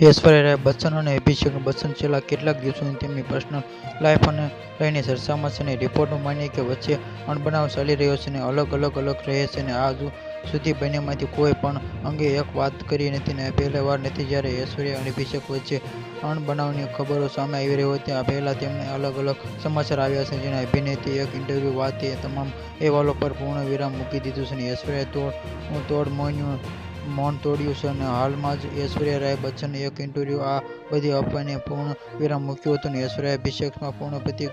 ઐશ્વર્યા રાય બચ્ચન અને અભિષેક બચ્ચન છેલ્લા કેટલાક દિવસોની તેમની પર્સનલ લાઈફને લઈને ચર્ચામાં છે અને રિપોર્ટો માનીએ કે વચ્ચે અણબનાવ ચાલી રહ્યો છે અને અલગ અલગ અલગ રહે છે અને આજ સુધી બંનેમાંથી કોઈ પણ અંગે એક વાત કરી નથી અને પહેલીવાર નથી જ્યારે ઐશ્વર્યા અને અભિષેક વચ્ચે અણબનાવની ખબરો સામે આવી રહી હોય ત્યાં પહેલાં તેમને અલગ અલગ સમાચાર આવ્યા છે, જેને અભિનેત્રીએ એક ઇન્ટરવ્યૂ વાત તમામ અહેવાલો પર પૂર્ણ વિરામ મૂકી દીધું છે અને ઐશ્વર્યા તોડ તોડ મૌન મૌન તોડ્યું છે અને હાલમાં જ ઐશ્વર્યા રાય બચ્ચને એક ઇન્ટરવ્યૂ આ બધી અફવાને પૂર્ણ વિરામ મૂક્યું હતું અને ઐશ્વર્યા અભિષેકમાં પૂર્ણ પ્રતિક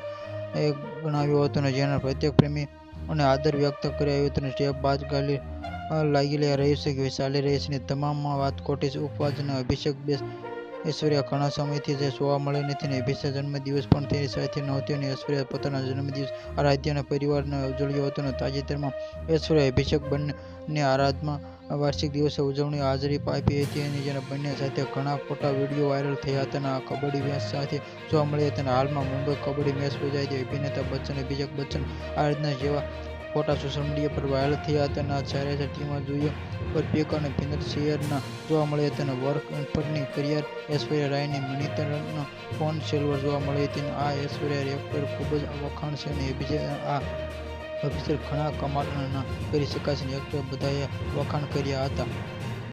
ગણાવ્યો હતો અને જેના પ્રત્યેક પ્રેમી અને આદર વ્યક્ત કર્યો હતો અને સ્ટેપ બાદ ગાલી લાગી રહી છે કે ચાલી રહી છે. તમામ વાત ખોટી છે. ઉપવાસ અને અભિષેક બેસ ઐશ્વર્યા ઘણા સમયથી જે જોવા મળે નથી અને અભિષેક જન્મદિવસ પણ તેની સાથે નહોતો અને ઐશ્વર્યા પોતાના જન્મદિવસ આરાધ્યના પરિવારને ઉજવ્યો હતો અને તાજેતરમાં ઐશ્વર્યા અભિષેક બંને આરાધના વાર્ષિક દિવસે ઉજવણી હાજરી આપી હતી અને જેના બંને સાથે ઘણા ફોટા વીડિયો વાયરલ થયા હતા અને આ કબડ્ડી મેચ સાથે જોવા મળી હતી અને હાલમાં મુંબઈ કબડ્ડી મેચ યોજાઈ હતી અભિનેતા બચ્ચન અભિષેક બચ્ચન આરાધના જેવા ફોટા સોશિયલ મીડિયા પર વાયરલ થયા હતા અને આ ચારે ટીમમાં જોઈએ પર પીક અને ફિનશિયરના જોવા મળી હતી અને વર્ક પરની કરિયર. ઐશ્વર્યા રાયની મિનિતરનો ફોન સિલ્વર જોવા મળી હતી આ ઐશ્વર્યા એક્ટર ખૂબ જ વખાણ છે અને અભિષેક આ અભિષેક ઘણા કમાલના કરી શકાય છે. બધાએ વખાણ કર્યા હતા.